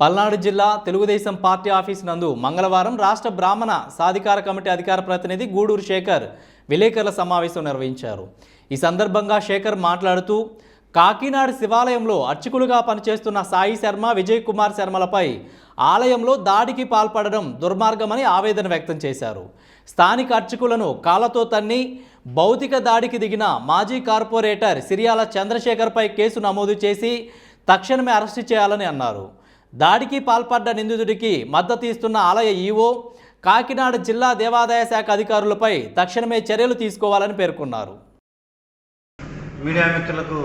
పల్నాడు జిల్లా Telugu Desam party office నందు మంగళవారం రాష్ట్ర బ్రాహ్మణ సాధికార కమిటీ అధికార ప్రతినిధి గూడూరు శేఖర్ విలేకరుల సమావేశం నిర్వహించారు. ఈ సందర్భంగా శేఖర్ మాట్లాడుతూ కాకినాడ శివాలయంలో అర్చకులుగా పనిచేస్తున్న సాయి శర్మ విజయ్ కుమార్ శర్మలపై ఆలయంలో దాడికి పాల్పడడం దుర్మార్గమని ఆవేదన వ్యక్తం చేశారు. స్థానిక అర్చకులను కాళ్ళతో తన్ని భౌతిక దాడికి దిగిన మాజీ కార్పొరేటర్ సిరియాల చంద్రశేఖర్పై కేసు నమోదు చేసి తక్షణమే అరెస్టు చేయాలని అన్నారు. దాడికి పాల్పడ్డ నిందితుడికి మద్దతు ఇస్తున్న ఆలయ ఈవో కాకినాడ జిల్లా దేవాదాయ శాఖ అధికారులపై తక్షణమే చర్యలు తీసుకోవాలని పేర్కొన్నారు. మీడియా మిత్రులకు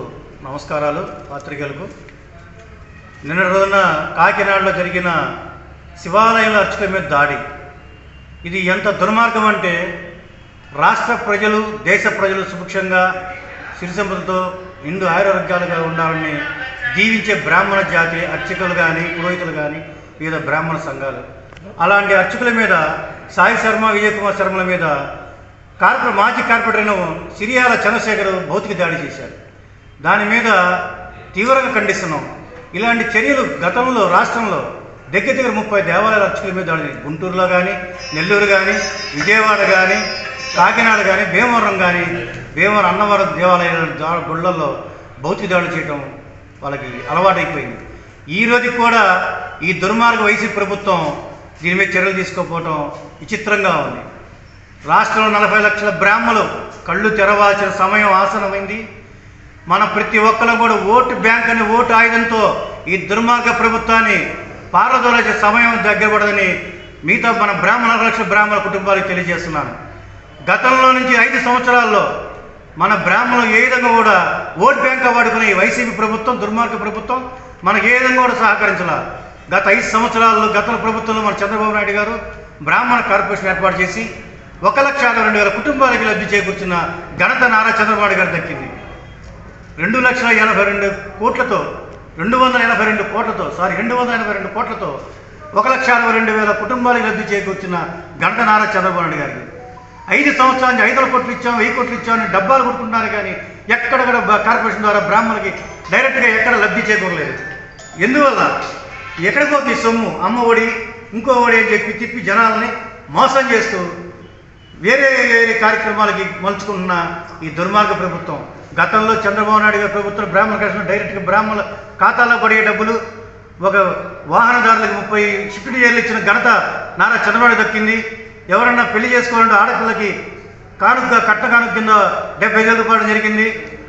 నమస్కారాలు పాత్రికలకు నిన్న రోజున కాకినాడలో జరిగిన శివాలయంలో అర్చకుల మీద దాడి. ఇది ఎంత దుర్మార్గం అంటే రాష్ట్ర ప్రజలు దేశ ప్రజలు సుభిక్షంగా సిరిసంపదతో నిండు ఆరోగ్యాలుగా ఉండాలని దీవించే బ్రాహ్మణ జాతి అర్చకులు కానీ పురోహితులు కానీ వివిధ బ్రాహ్మణ సంఘాలు. అలాంటి అర్చకుల మీద సాయి శర్మ విజయ్ కుమార్ శర్మల మీద కార్పొరే మాజీ కార్పొరేటర్ అయిన సిరియాల చంద్రశేఖర్ భౌతిక దాడి చేశారు. దాని మీద తీవ్రంగా ఖండిస్తున్నాం. ఇలాంటి చర్యలు గతంలో రాష్ట్రంలో దగ్గర దగ్గర ముప్పై దేవాలయాల అర్చకుల మీద దాడి గుంటూరులో కానీ నెల్లూరు కానీ విజయవాడ కానీ కాకినాడ కానీ భీమవరం కానీ భీమవరం అన్నవరం దేవాలయాల గుళ్ళల్లో భౌతిక దాడులు చేయటం వాళ్ళకి అలవాటైపోయింది. ఈ కూడా ఈ దుర్మార్గ వైసీపీ ప్రభుత్వం దీని మీద చర్యలు తీసుకోకపోవటం విచిత్రంగా ఉంది. రాష్ట్రంలో నలభై లక్షల బ్రాహ్మలు కళ్ళు తెరవాల్సిన సమయం ఆసనమైంది. మన ప్రతి ఒక్కరం కూడా ఓటు బ్యాంక్ అనే ఓటు ఆయుధంతో ఈ దుర్మార్గ ప్రభుత్వాన్ని పారదోలే సమయం దగ్గర పడదని మిగతా మన బ్రాహ్మణ లక్షల బ్రాహ్మణ కుటుంబాలకు తెలియజేస్తున్నాను. గతంలో నుంచి ఐదు సంవత్సరాల్లో మన బ్రాహ్మణులు ఏ విధంగా కూడా ఓట్ బ్యాంక్ వాడుకునే వైసీపీ ప్రభుత్వం దుర్మార్గ ప్రభుత్వం మనకు ఏ విధంగా కూడా సహకరించాల. గత ఐదు సంవత్సరాల్లో గత ప్రభుత్వంలో మన చంద్రబాబు నాయుడు గారు బ్రాహ్మణ కార్పొరేషన్ ఏర్పాటు చేసి ఒక లక్ష అరవై రెండు వేల కుటుంబాలకి లబ్ధి చేకూర్చిన ఘనత నారా చంద్రబాబు గారు దక్కింది. రెండు లక్షల ఎనభై రెండు కోట్లతో రెండు వందల ఎనభై రెండు కోట్లతో సారీ రెండు వందల ఎనభై రెండు కోట్లతో ఒక లక్ష అరవై రెండు వేల కుటుంబాలకు లబ్ధి చేకూర్చిన ఘనత నారా చంద్రబాబు నాయుడు గారికి ఐదు సంవత్సరాల నుంచి ఐదు వందల కోట్లు ఇచ్చాం వెయ్యి కోట్లు ఇచ్చామని డబ్బాలు కొట్టుకుంటున్నారు కానీ ఎక్కడ కూడా కార్పొరేషన్ ద్వారా బ్రాహ్మణులకి డైరెక్ట్గా ఎక్కడ లబ్ధి చేకూరలేదు. ఎందువల్ల? ఎక్కడికి పోతుంది సొమ్ము అమ్మ ఒడి ఇంకో ఒడి అని చెప్పి తిప్పి జనాలని మోసం చేస్తూ వేరే వేరే కార్యక్రమాలకి మలుచుకుంటున్న ఈ దుర్మార్గ ప్రభుత్వం. గతంలో చంద్రబాబు నాయుడు గారి ప్రభుత్వం బ్రాహ్మణ కృష్ణ డైరెక్ట్గా బ్రాహ్మణుల ఖాతాలో పడే డబ్బులు ఒక వాహనదారులకు ముప్పై షిఫ్ట్ ఏళ్ళు ఇచ్చిన ఘనత నారా చంద్రబాబు దక్కింది. ఎవరన్నా పెళ్ళి చేసుకోవాలంటే ఆడపిల్లకి కానుక కట్ట కానుక కింద డెబ్బై వేలు రూపాయలు జరిగింది.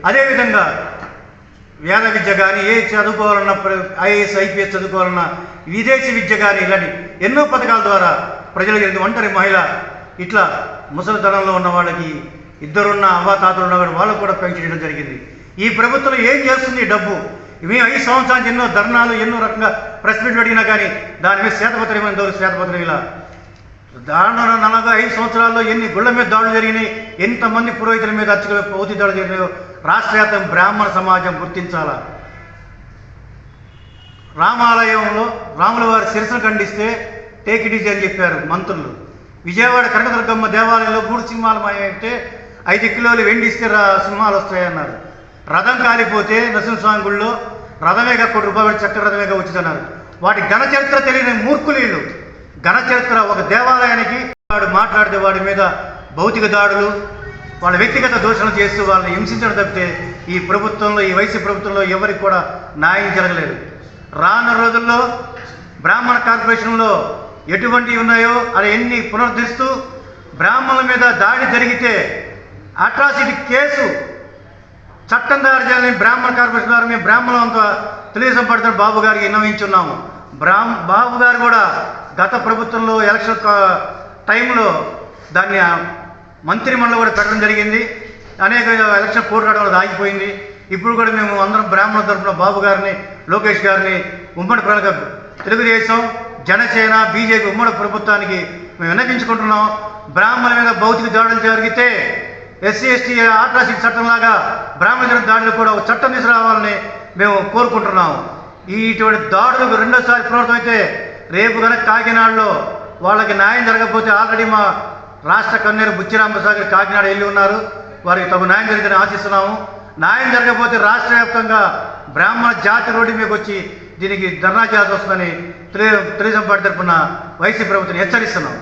అదేవిధంగా వేద విద్య కానీ ఏ చదువుకోవాలన్నా ఐఏఎస్ ఐపీఎస్ చదువుకోవాలన్నా విదేశీ విద్య కానీ ఇలాంటి ఎన్నో పథకాల ద్వారా ప్రజలకు జరిగింది. ఒంటరి మహిళ ఇట్లా ముసలితనంలో ఉన్న వాళ్ళకి ఇద్దరున్న అవ్వాతాతలు ఉన్న వాళ్ళకు కూడా పెంచడం జరిగింది. ఈ ప్రభుత్వం ఏం చేస్తుంది డబ్బు? మేము ఐదు సంవత్సరానికి ఎన్నో ధర్నాలు ఎన్నో రకంగా ప్రెస్ మీట్లు అడిగినా కానీ దాని మీద శ్వేతపత్రం ఏమైనా శ్వేతపత్రం ఇలా దారుణ నలభై ఐదు సంవత్సరాల్లో ఎన్ని గుళ్ళ మీద దాడులు జరిగినాయి ఎంతమంది పురోహితుల మీద అర్చకుల పౌతి దాడులు జరిగినాయో రాష్ట్రవ్యాప్తం బ్రాహ్మణ సమాజం గుర్తించాలా? రామాలయంలో రాముల వారి శిరసను ఖండిస్తే టేక్ ఇట్ ఈజీ అని చెప్పారు మంత్రులు. విజయవాడ కనకదుర్గమ్మ దేవాలయంలో మూడు సింహాలు మాయమైతే ఐదు కిలోలు వెండిస్తే రా సింహాలు వస్తాయన్నారు. రథం కాలిపోతే నరసింహస్వామి గుళ్ళో రథమేగా కోటి రూపాయలు చక్ర రథమేగా వచ్చిందన్నారు. వాటి ఘన చరిత్ర తెలియని మూర్ఖులు వీళ్ళు. ఘన చరిత్ర ఒక దేవ మాట్లాడితే వాడి మీద భౌతిక దాడులు వాళ్ళ వ్యక్తిగత దోషణలు చేస్తూ వాళ్ళని హింసించడం తప్పితే ఈ ప్రభుత్వంలో ఈ వైసీ ప్రభుత్వంలో ఎవరికి కూడా న్యాయం జరగలేదు. రానున్న రోజుల్లో బ్రాహ్మణ కార్పొరేషన్లో ఎటువంటివి ఉన్నాయో అది ఎన్ని పునరుద్ధరిస్తూ బ్రాహ్మణుల మీద దాడి జరిగితే అట్రాసిటీ కేసు చట్టం తయారు చేయాలని బ్రాహ్మణ కార్పొరేషన్ ద్వారా మేము బ్రాహ్మణులంతా తెలుగుదేశం పడుతున్న బాబు గారికి విన్నవించున్నాము. బ్రాహ్మ బాబు గారు కూడా గత ప్రభుత్వంలో ఎలక్షన్ టైంలో దాన్ని ఆ మంత్రిమండలి కూడా పెట్టడం జరిగింది. అనేక ఎలక్షన్ పోరాటం వల్ల ఆగిపోయింది. ఇప్పుడు కూడా మేము అందరం బ్రాహ్మణ తరఫున బాబు గారిని లోకేష్ గారిని ఉమ్మడి ప్రణాళిక తెలుగుదేశం జనసేన బీజేపీ ఉమ్మడి ప్రభుత్వానికి మేము విన్నపించుకుంటున్నాం బ్రాహ్మణుల మీద భౌతిక దాడులు జరిగితే ఎస్సీ ఎస్టీ చట్టం చట్టంలాగా బ్రాహ్మణ దాడులు కూడా ఒక చట్టం తీసుకురావాలని మేము కోరుకుంటున్నాం. ఇటువంటి దాడులకు రెండోసారి అయితే రేపు కనుక కాకినాడలో వాళ్ళకి న్యాయం జరగకపోతే ఆల్రెడీ మా రాష్ట్ర కన్వీనర్ బుచ్చిరామసాగర్ కాకినాడ వెళ్ళి ఉన్నారు. వారికి తగు న్యాయం జరిగిందని ఆశిస్తున్నాము. న్యాయం జరగకపోతే రాష్ట్ర వ్యాప్తంగా బ్రాహ్మణ జాతి రోడ్డు మీకు వచ్చి దీనికి ధర్నా చేయాల్సి వస్తుందని తెలియ తెలుగుదేశం పార్టీ తరఫున వైసీపీ ప్రభుత్వం హెచ్చరిస్తున్నాం